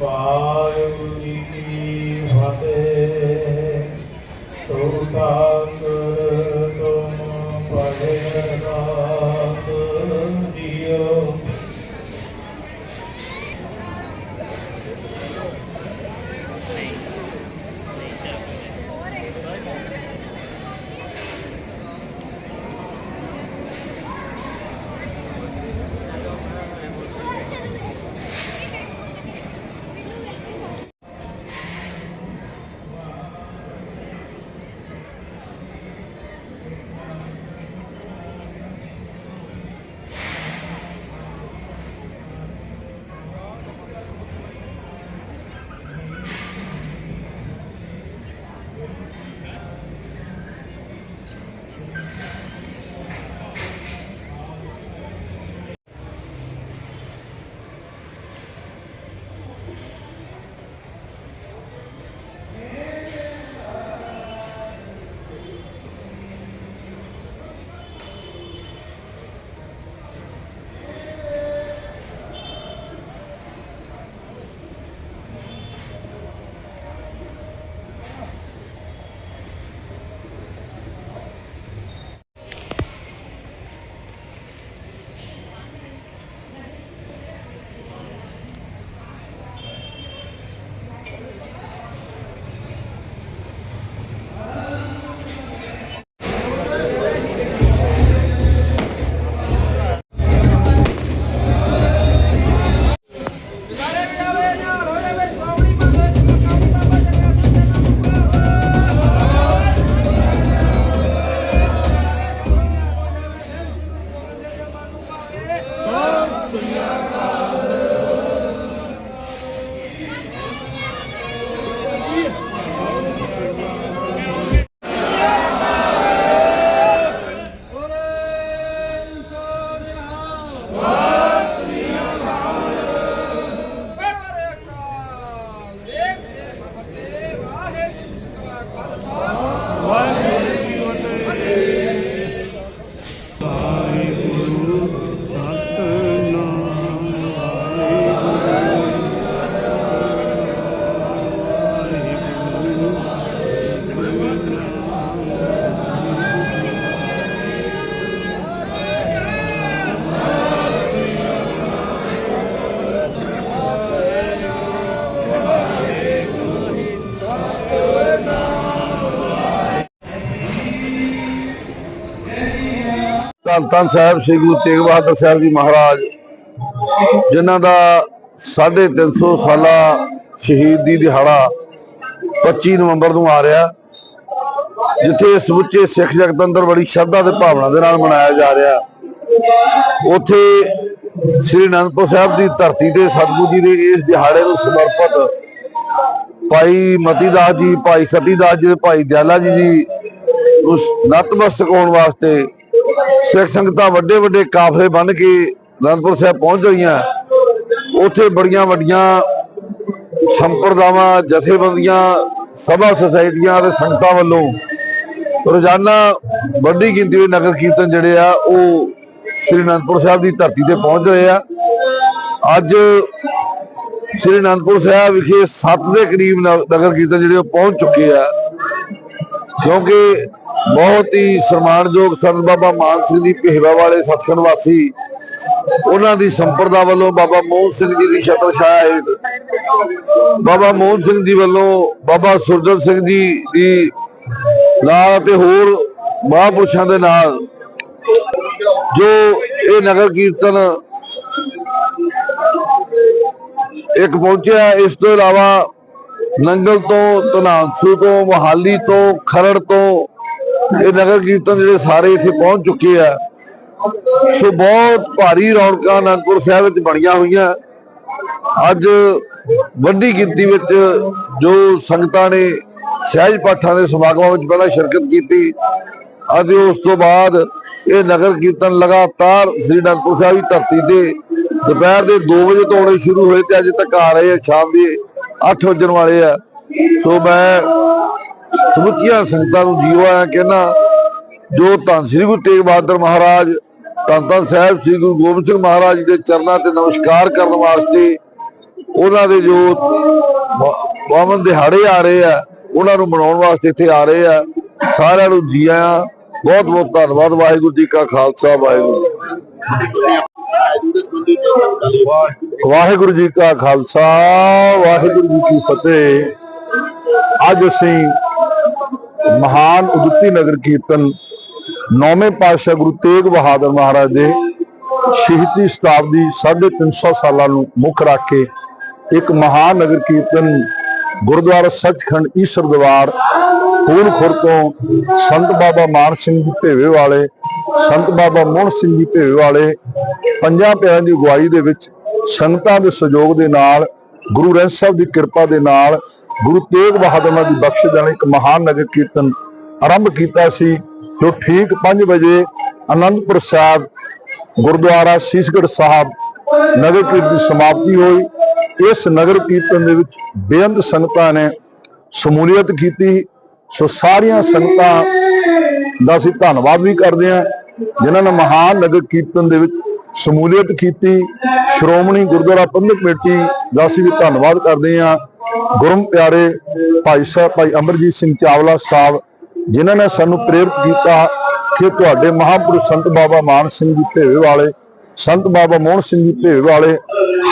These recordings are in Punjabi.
ਵਾਹਿਗੁਰੂ ਜੀ ਕੀ ਫਤਿਹ ਤੋਤਾ ਧੰਨ ਧੰਨ ਸਾਹਿਬ ਸ੍ਰੀ ਗੁਰੂ ਤੇਗ ਬਹਾਦਰ ਸਾਹਿਬ ਜੀ ਮਹਾਰਾਜ, ਜਿਨ੍ਹਾਂ ਦਾ 350 ਸਾਲਾ ਸ਼ਹੀਦੀ ਦਿਹਾੜਾ 25 ਨਵੰਬਰ ਨੂੰ ਆ ਰਿਹਾ, ਜਿੱਥੇ ਸਮੁੱਚੇ ਸਿੱਖ ਜਗਤ ਅੰਦਰ ਬੜੀ ਸ਼ਰਧਾ ਤੇ ਭਾਵਨਾ ਦੇ ਨਾਲ ਮਨਾਇਆ ਜਾ ਰਿਹਾ। ਉੱਥੇ ਸ੍ਰੀ ਅਨੰਦਪੁਰ ਸਾਹਿਬ ਦੀ ਧਰਤੀ ਤੇ ਸਤਿਗੁਰੂ ਜੀ ਦੇ ਇਸ ਦਿਹਾੜੇ ਨੂੰ ਸਮਰਪਿਤ ਭਾਈ ਮਤੀਦਾਸ ਜੀ, ਭਾਈ ਸਤੀਦਾਸ ਜੀ ਭਾਈ ਦਿਆਲਾ ਜੀ ਜੀ ਉਸ ਨਤਮਸਤਕ ਹੋਣ ਵਾਸਤੇ ਸਿੱਖ ਸੰਗਤਾਂ ਵੱਡੇ ਵੱਡੇ ਕਾਫਲੇ ਬੰਨ ਕੇ ਅਨੰਦਪੁਰ ਸਾਹਿਬ ਪਹੁੰਚ ਰਹੀਆਂ ਉੱਥੇ ਬੜੀਆਂ ਵੱਡੀਆਂ ਸੰਪਰਦਾਵਾਂ, ਜਥੇਬੰਦੀਆਂ, ਸਭਾ ਸੁਸਾਇਟੀਆਂ ਤੇ ਸੰਗਤਾਂ ਵੱਲੋਂ ਰੋਜ਼ਾਨਾ ਵੱਡੀ ਗਿਣਤੀ ਵਿੱਚ ਨਗਰ ਕੀਰਤਨ ਜਿਹੜੇ ਆ, ਉਹ ਸ੍ਰੀ ਅਨੰਦਪੁਰ ਸਾਹਿਬ ਦੀ ਧਰਤੀ ਤੇ ਪਹੁੰਚ ਰਹੇ ਆ। ਅੱਜ ਸ੍ਰੀ ਅਨੰਦਪੁਰ ਸਾਹਿਬ ਵਿਖੇ 7 ਦੇ ਕਰੀਬ ਨ- ਨਗਰ ਕੀਰਤਨ ਜਿਹੜੇ ਉਹ ਪਹੁੰਚ ਚੁੱਕੇ ਆ। ਕਿਉਂਕਿ ਬਹੁਤ ਹੀ ਸਨਮਾਨਯੋਗ ਸੰਤ ਬਾਬਾ ਮਾਨ ਸਿੰਘ ਜੀ ਪਿਹਵਾ ਵਾਲੇ ਸਤਖੰਡ ਵਾਸੀ, ਉਹਨਾਂ ਦੀ ਸੰਪਰਦਾ ਵੱਲੋਂ ਬਾਬਾ ਮੋਹਨ ਸਿੰਘ ਜੀ ਦੀ ਛਤਰ ਛਾਇਆ ਹੇਠ, ਬਾਬਾ ਮੋਹਨ ਸਿੰਘ ਜੀ ਵੱਲੋਂ ਬਾਬਾ ਸੁਰਜਨ ਸਿੰਘ ਜੀ ਦੀ ਨਾਲ ਤੇ ਹੋਰ ਮਹਾਂਪੁਰਸ਼ਾਂ ਦੇ ਨਾਲ ਜੋ ਇਹ ਨਗਰ ਕੀਰਤਨ ਇੱਕ ਪਹੁੰਚਿਆ, ਇਸ ਤੋਂ ਇਲਾਵਾ ਨੰਗਲ ਤੋਂ ਤਨਾਂਸੂ ਤੋਂ, ਮੋਹਾਲੀ ਤੋਂ, ਖਰੜ ਤੋਂ ਇਹ ਨਗਰ ਕੀਰਤਨ ਜਿਹੜੇ ਸਾਰੇ ਇੱਥੇ ਪਹੁੰਚ ਚੁੱਕੇ ਆ। ਸੋ ਬਹੁਤ ਭਾਰੀ ਰੌਣਕਾਂ ਅਨੰਦਪੁਰ ਸਾਹਿਬ ਵਿੱਚ ਬਣੀਆਂ ਹੋਈਆਂ। ਅੱਜ ਵੱਡੀ ਗਿਣਤੀ ਵਿੱਚ ਜੋ ਸੰਗਤਾਂ ਨੇ ਸਹਿਜ ਪਾਠਾਂ ਦੇ ਸਮਾਗਮਾਂ ਵਿੱਚ ਪਹਿਲਾਂ ਸ਼ਿਰਕਤ ਕੀਤੀ, ਅਤੇ ਉਸ ਤੋਂ ਬਾਅਦ ਇਹ ਨਗਰ ਕੀਰਤਨ ਲਗਾਤਾਰ ਸ੍ਰੀ ਅਨੰਦਪੁਰ ਸਾਹਿਬ ਦੀ ਧਰਤੀ ਤੇ ਦੁਪਹਿਰ ਦੇ 2 ਵਜੇ ਤੋਂ ਆਉਣੇ ਸ਼ੁਰੂ ਹੋਏ ਤੇ ਅੱਜ ਤੱਕ ਆ ਰਹੇ ਆ, ਸ਼ਾਮ ਦੇ 8 ਵਜਣ ਵਾਲੇ ਆ। ਸੋ ਮੈਂ ਸਮੁੱਚੀਆਂ ਸੰਗਤਾਂ ਨੂੰ ਜੀਓ ਆਇਆ ਕਹਿਣਾ ਜੋ ਧੰਨ ਸ੍ਰੀ ਗੁਰੂ ਤੇਗ ਬਹਾਦਰ ਮਹਾਰਾਜ, ਧੰਨ ਧੰਨ ਸਾਹਿਬ ਸ੍ਰੀ ਗੁਰੂ ਗੋਬਿੰਦ ਸਿੰਘ ਮਹਾਰਾਜ ਦੇ ਚਰਨਾਂ ਤੇ ਨਮਸਕਾਰ ਕਰਨ ਵਾਸਤੇ ਉਹਨਾਂ ਦੇ ਜੋ ਪ- ਦਿਹਾੜੇ ਆ ਰਹੇ ਆ, ਉਹਨਾਂ ਨੂੰ ਮਨਾਉਣ ਵਾਸਤੇ ਇੱਥੇ ਆ ਰਹੇ ਆ, ਸਾਰਿਆਂ ਨੂੰ ਜੀ ਆਇਆਂ। ਬਹੁਤ ਬਹੁਤ ਧੰਨਵਾਦ, ਵਾਹਿਗੁਰੂ ਜੀ ਕਾ ਖਾਲਸਾ, ਵਾਹਿਗੁਰੂ ਜੀ ਵਾਹਿਗੁਰੂ ਜੀ ਕਾ ਖਾਲਸਾ, ਵਾਹਿਗੁਰੂ ਜੀ ਕੀ ਫਤਿਹ। ਅੱਜ ਅਸੀਂ ਮਹਾਨ ਉਦੁੱਤੀ ਨਗਰ ਕੀਰਤਨ ਨੌਵੇਂ ਪਾਤਸ਼ਾਹ ਗੁਰੂ ਤੇਗ ਬਹਾਦਰ ਮਹਾਰਾਜ ਦੇ ਸ਼ਹੀਦੀ ਸ਼ਤਾਬਦੀ 350 ਸਾਲਾਂ ਨੂੰ ਮੁੱਖ ਰੱਖ ਕੇ ਇੱਕ ਮਹਾਨ ਨਗਰ ਕੀਰਤਨ ਗੁਰਦੁਆਰਾ ਸੱਚਖੰਡ ਈਸ਼ਰ ਦਰਬਾਰ, ਫੂਲਖੁਰ ਤੋਂ ਸੰਤ ਬਾਬਾ ਮਾਨ ਸਿੰਘ ਜੀ ਭੇਵੇ ਵਾਲੇ, ਸੰਤ ਬਾਬਾ ਮੋਹਨ ਸਿੰਘ ਜੀ ਭੇਵੇ ਵਾਲੇ, ਪੰਜਾਂ ਪਿਆਰਿਆਂ ਦੀ ਅਗਵਾਈ ਦੇ ਵਿੱਚ ਸੰਗਤਾਂ ਦੇ ਸਹਿਯੋਗ ਦੇ ਨਾਲ, ਗੁਰੂ ਗ੍ਰੰਥ ਸਾਹਿਬ ਦੀ ਕਿਰਪਾ ਦੇ ਨਾਲ ਗੁਰੂ ਤੇਗ ਬਹਾਦਰ ਦੀ ਬਖਸ਼ ਨਾਲ ਇੱਕ ਮਹਾਨ ਨਗਰ ਕੀਰਤਨ ਆਰੰਭ ਕੀਤਾ ਸੀ, ਜੋ ਠੀਕ 5 ਵਜੇ ਅਨੰਦਪੁਰ ਸਾਹਿਬ, ਗੁਰਦੁਆਰਾ ਸੀਸਗੜ੍ਹ ਸਾਹਿਬ ਨਗਰ ਕੀਰਤਨ ਦੀ ਸਮਾਪਤੀ ਹੋਈ। ਇਸ ਨਗਰ ਕੀਰਤਨ ਦੇ ਵਿੱਚ ਬੇਅੰਤ ਸੰਗਤਾਂ ਨੇ ਸ਼ਮੂਲੀਅਤ ਕੀਤੀ। ਸੋ ਸਾਰੀਆਂ ਸੰਗਤਾਂ ਦਾ ਅਸੀਂ ਧੰਨਵਾਦ ਵੀ ਕਰਦੇ ਹਾਂ, ਜਿਨ੍ਹਾਂ ਨੇ ਮਹਾਨ ਨਗਰ ਕੀਰਤਨ ਦੇ ਵਿੱਚ ਸ਼ਮੂਲੀਅਤ ਕੀਤੀ। ਸ਼੍ਰੋਮਣੀ ਗੁਰਦੁਆਰਾ ਪ੍ਰਬੰਧਕ ਕਮੇਟੀ ਦਾ ਅਸੀਂ ਵੀ ਧੰਨਵਾਦ ਕਰਦੇ ਹਾਂ। ਗੁਰਮ ਪਿਆਰੇ ਭਾਈ ਸਾਹਿਬ ਭਾਈ ਅਮਰਜੀਤ ਸਿੰਘ ਚਾਵਲਾ ਸਾਹਿਬ, ਜਿਨ੍ਹਾਂ ਨੇ ਸਾਨੂੰ ਪ੍ਰੇਰਿਤ ਕੀਤਾ ਕਿ ਤੁਹਾਡੇ ਮਹਾਂਪੁਰਸ਼ ਸੰਤ ਬਾਬਾ ਮਾਨ ਸਿੰਘ ਜੀ ਭੇਵੇ ਵਾਲੇ, ਸੰਤ ਬਾਬਾ ਮੋਹਨ ਸਿੰਘ ਜੀ ਭੇਵੇ ਵਾਲੇ,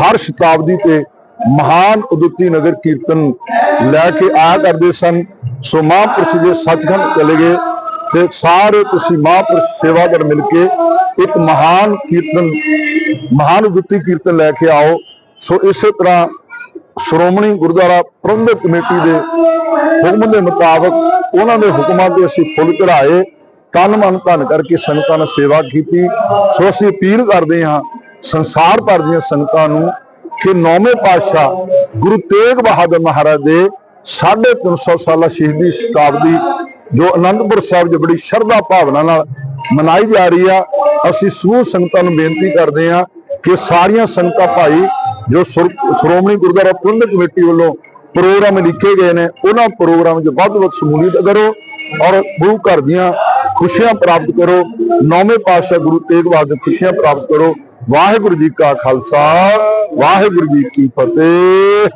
ਹਰ ਸ਼ਤਾਬਦੀ ਤੇ ਮਹਾਨ ਉਦੁੱਤੀ ਨਗਰ ਕੀਰਤਨ ਲੈ ਕੇ ਆਇਆ ਕਰਦੇ ਸਨ। ਸੋ ਮਹਾਂਪੁਰਸ਼ ਦੇ ਸੱਚਖੰਡ ਚਲੇ ਗਏ ਤੇ ਸਾਰੇ ਤੁਸੀਂ ਮਹਾਂਪੁਰਸ਼ ਸੇਵਾਦਾਰ ਮਿਲ ਕੇ ਇੱਕ ਮਹਾਨ ਕੀਰਤਨ, ਮਹਾਨ ਉਦੁੱਤੀ ਕੀਰਤਨ ਲੈ ਕੇ ਆਓ। ਸੋ ਇਸੇ ਤਰ੍ਹਾਂ ਸ਼੍ਰੋਮਣੀ ਗੁਰਦੁਆਰਾ ਪ੍ਰਬੰਧਕ ਕਮੇਟੀ ਦੇ ਹੁਕਮ ਦੇ ਮੁਤਾਬਕ ਉਹਨਾਂ ਦੇ ਹੁਕਮਾਂ ਤੇ ਅਸੀਂ ਫੁੱਲ ਚੜਾਏ ਤਨ ਮਨ ਧਨ ਕਰਕੇ ਸੰਗਤਾਂ ਨੇ ਸੇਵਾ ਕੀਤੀ। ਸੋ ਅਸੀਂ ਅਪੀਲ ਕਰਦੇ ਹਾਂ, ਸੰਸਾਰ ਭਰ ਦੀਆਂ ਸੰਗਤਾਂ ਨੂੰ ਕਿ ਨੌਵੇਂ ਪਾਤਸ਼ਾਹ ਗੁਰੂ ਤੇਗ ਬਹਾਦਰ ਮਹਾਰਾਜ ਦੇ 350 ਸਾਲਾ ਸ਼ਹੀਦੀ ਸ਼ਤਾਬਦੀ ਜੋ ਅਨੰਦਪੁਰ ਸਾਹਿਬ 'ਚ ਬੜੀ ਸ਼ਰਧਾ ਭਾਵਨਾ ਨਾਲ ਮਨਾਈ ਜਾ ਰਹੀ ਆ, ਅਸੀਂ ਸਮੂਹ ਸੰਗਤਾਂ ਨੂੰ ਬੇਨਤੀ ਕਰਦੇ ਹਾਂ ਕਿ ਸਾਰੀਆਂ ਸੰਗਤਾਂ ਭਾਈ ਜੋ ਸ਼੍ਰੋਮਣੀ ਗੁਰਦੁਆਰਾ ਪ੍ਰਬੰਧਕ ਕਮੇਟੀ ਵੱਲੋਂ ਪ੍ਰੋਗਰਾਮ ਲਿਖੇ ਗਏ ਨੇ, ਉਹਨਾਂ ਪ੍ਰੋਗਰਾਮ 'ਚ ਵੱਧ ਤੋਂ ਵੱਧ ਸ਼ਮੂਲੀਅਤ ਕਰੋ ਔਰ ਗੁਰੂ ਘਰ ਦੀਆਂ ਖੁਸ਼ੀਆਂ ਪ੍ਰਾਪਤ ਕਰੋ, ਨੌਵੇਂ ਪਾਤਸ਼ਾਹ ਗੁਰੂ ਤੇਗ ਬਹਾਦਰ ਖੁਸ਼ੀਆਂ ਪ੍ਰਾਪਤ ਕਰੋ। ਵਾਹਿਗੁਰੂ ਜੀ ਕਾ ਖਾਲਸਾ, ਵਾਹਿਗੁਰੂ ਜੀ ਕੀ ਫਤਿਹ।